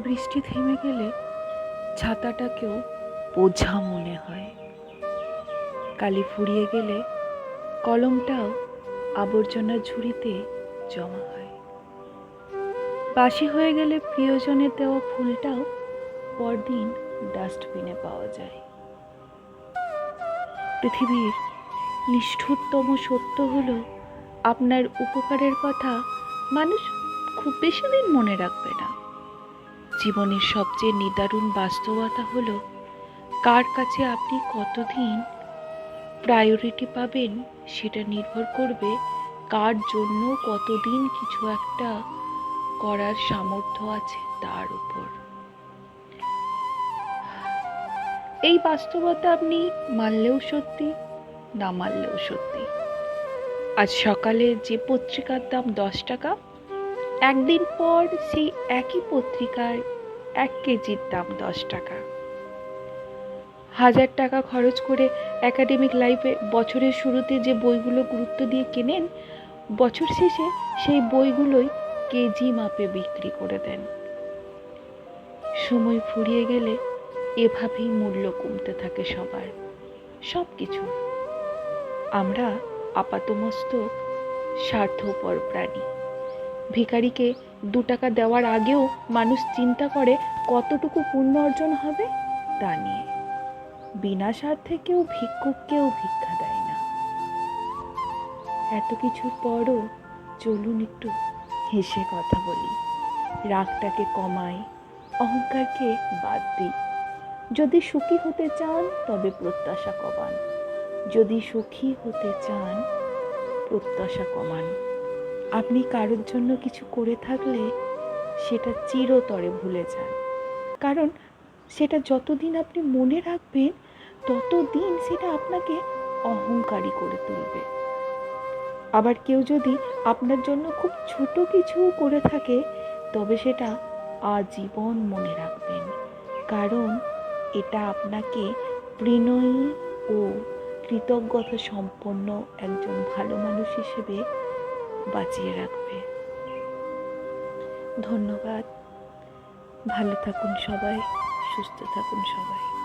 বৃষ্টি থেমে গেলে ছাতাটাকেও বোঝা মনে হয়। কালি ফুরিয়ে গেলে কলমটাও আবর্জনার ঝুড়িতে জমা হয়। বাসি হয়ে গেলে প্রিয়জনের দেওয়া ফুলটাও পরদিন ডাস্টবিনে পাওয়া যায়। পৃথিবীর নিষ্ঠুরতম সত্য হলো, আপনার উপকারের কথা মানুষ খুব বেশি দিন মনে রাখবে না। জীবনের সবচেয়ে নিদারুণ বাস্তবতা হলো, কার কাছে আপনি কতদিন প্রায়োরিটি পাবেন সেটা নির্ভর করবে কার জন্য কতদিন কিছু একটা করার সামর্থ্য আছে তার উপর। এই বাস্তবতা আপনি মানলেও সত্যি, না মানলেও সত্যি। আজ সকালে যে পত্রিকার দাম দশ টাকা একদিন পর সেই একই পত্রিকার এক কেজির দাম দশ টাকা। হাজার টাকা খরচ করে একাডেমিক লাইফে বছরের শুরুতে যে বইগুলো গুরুত্ব দিয়ে কেনেন, বছর শেষে সেই বইগুলোই কেজি মাপে বিক্রি করে দেন। সময় ফুরিয়ে গেলে এভাবেই মূল্য কমতে থাকে সবার সব কিছু আমরা আপাতমস্তক স্বার্থপর প্রাণী। ভিখারিকে দু টাকা দেওয়ার আগেও মানুষ চিন্তা করে কতটুকু পুণ্য অর্জন হবে তা নিয়ে। বিনা স্বার্থে কেউ ভিক্ষুককেও ভিক্ষা দেয় না। এত কিছুর পরও চলুন একটু হেসে কথা বলি। রাগটাকে কমাই, অহংকারকে বাদ দিই। যদি সুখী হতে চান, তবে প্রত্যাশা কমান। যদি সুখী হতে চান, প্রত্যাশা কমান। আপনি কারোর জন্য কিছু করে থাকলে সেটা চিরতরে ভুলে যান। কারণ সেটা যতদিন আপনি মনে রাখবেন, ততদিন সেটা আপনাকে অহংকারী করে তুলবে। আবার কেউ যদি আপনার জন্য খুব ছোট কিছু করে থাকে, তবে সেটা আজীবন মনে রাখবেন। কারণ এটা আপনাকে বিনয়ী ও কৃতজ্ঞতা সম্পন্ন একজন ভালো মানুষ হিসেবে বাঁচিয়ে রাখবে। ধন্যবাদ। ভালো থাকুন সবাই সুস্থ থাকুন সবাই।